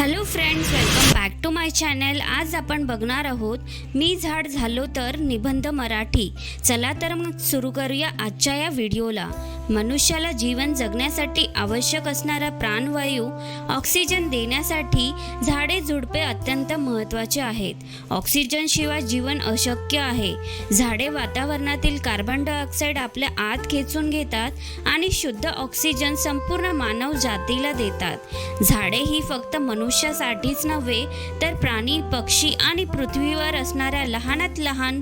Hello friends welcome back to my channel आज आपण बघणार आहोत मी झाड झालो तर निबंध मराठी. चला तर मग सुरू करूया आजच्या या व्हिडिओला मनुष्याला जीवन जगण्यासाठी आवश्यक असणारा प्राणवायू ऑक्सिजन देण्यासाठी झाडे झुडपे अत्यंत महत्त्वाचे आहेत. ऑक्सिजनशिवाय जीवन अशक्य आहे. झाडे वातावरणातील कार्बन डायऑक्साईड आपल्या आत खेचून घेतात आणि शुद्ध ऑक्सिजन संपूर्ण मानव जातीला देतात. झाडे ही फक्त मनुष्यासाठीच नव्हे तर प्राणी पक्षी आणि पृथ्वीवर असणाऱ्या लहानात लहान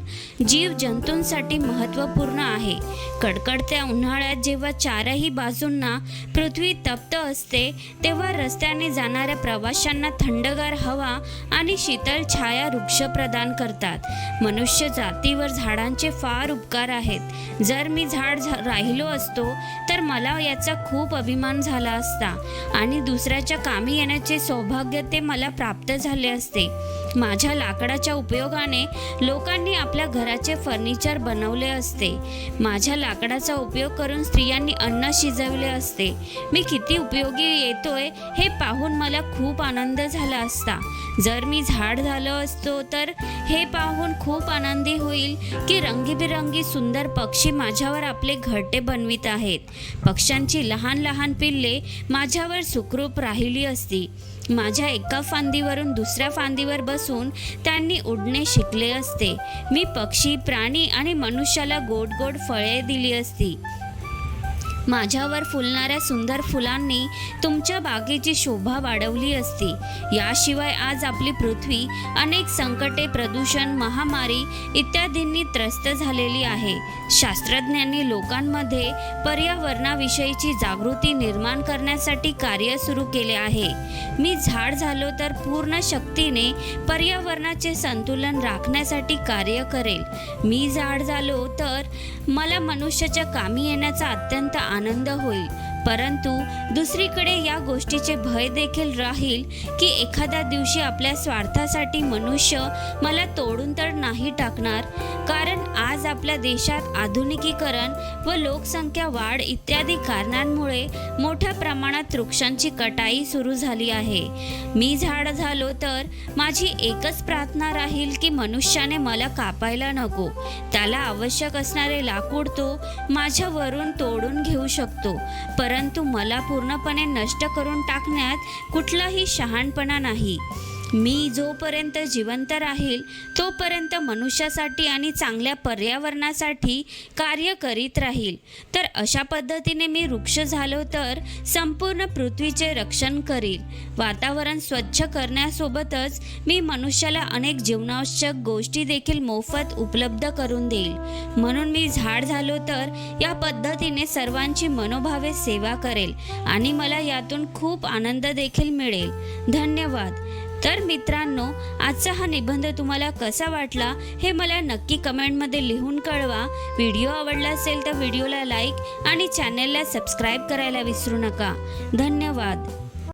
जीव जंतूंसाठी महत्त्वपूर्ण आहे. कडकडत्या उन्हाळ्यात जे जेव्हा चारही बाजूंना पृथ्वी तप्त असते तेव्हा रस्त्याने जाणाऱ्या प्रवाशांना थंडगार हवा आणि शीतल छाया वृक्ष प्रदान करतात. मनुष्य जातीवर झाडांचे फार उपकार आहेत. जर मी झाड राहिलो असतो तर मला याचा खूप अभिमान झाला असता आणि दुसऱ्याच्या कामी येण्याचे सौभाग्य ते मला प्राप्त झाले असते. माझ्या लाकडाच्या उपयोगाने लोकांनी आपल्या घराचे फर्निचर बनवले असते. माझ्या लाकडाचा उपयोग करून स्त्रियांनी अन्न शिजवले असते. मी किती उपयोगी येतोय हे पाहून मला खूप आनंद झाला असता. जर मी झाड झालो असतो तर हे पाहून खूप आनंदी होईल की रंगीबिरंगी सुंदर पक्षी माझ्यावर आपले घरटे बनवित आहेत. पक्ष्यांची लहान लहान पिल्ले माझ्यावर सुखरूप राहिली असती. माझ्या एका फांदीवरून दुसऱ्या फांदीवर बस असून त्यांनी उडणे शिकले असते. मी पक्षी प्राणी आणि मनुष्याला गोड गोड फळे दिली असती. माझ्यावर फुलणाऱ्या सुंदर फुलांनी तुमच्या बागेची शोभा वाढवली असती. याशिवाय आज आपली पृथ्वी अनेक संकटे प्रदूषण महामारी इत्यादींनी त्रस्त झालेली आहे. शास्त्रज्ञांनी लोकांमध्ये पर्यावरणाविषयीची जागृती निर्माण करण्यासाठी कार्य सुरू केले आहे. मी झाड झालो तर पूर्ण शक्तीने पर्यावरणाचे संतुलन राखण्यासाठी कार्य करेल. मी झाड झालो तर मला मनुष्याच्या कामी येण्याचा अत्यंत आनंद होईल. परंतु दुसरीकडे या गोष्टीचे भय देखील राहील की एखाद्या दिवशी आपल्या स्वार्थासाठी मनुष्य मला तोडून तर नाही टाकणार कारण आज आपल्या देशात आधुनिकीकरण व लोकसंख्या वाढ इत्यादी कारणांमुळे मोठ्या प्रमाणात वृक्षांची कटाई सुरू झाली आहे. मी झाड झालो तर माझी एकच प्रार्थना राहील की मनुष्याने मला कापायला नको. त्याला आवश्यक असणारे लाकूड तो माझ्यावरून तोडून घेऊ शकतो. परंतु मला पूर्णपणे नष्ट करून टाकण्यात कुठलाही शहाणपणा नाही. मी जोपर्यंत जिवंत राहील तोपर्यंत मनुष्यासाठी आणि चांगल्या पर्यावरणासाठी कार्य करीत राहील. तर अशा पद्धतीने मी वृक्ष झालो तर संपूर्ण पृथ्वीचे रक्षण करील. वातावरण स्वच्छ करण्यासोबतच मी मनुष्याला अनेक जीवनावश्यक गोष्टी देखील मोफत उपलब्ध करून देईल. म्हणून मी झाड झालो तर या पद्धतीने सर्वांची मनोभावे सेवा करेल आणि मला यातून खूप आनंद देखील मिळेल. धन्यवाद. तर मित्रांनो आजचा हा निबंध तुम्हाला कसा वाटला हे मला नक्की कमेंटमध्ये लिहून कळवा. व्हिडिओ आवडला असेल तर व्हिडिओला लाईक आणि चॅनेलला सबस्क्राईब करायला विसरू नका. धन्यवाद.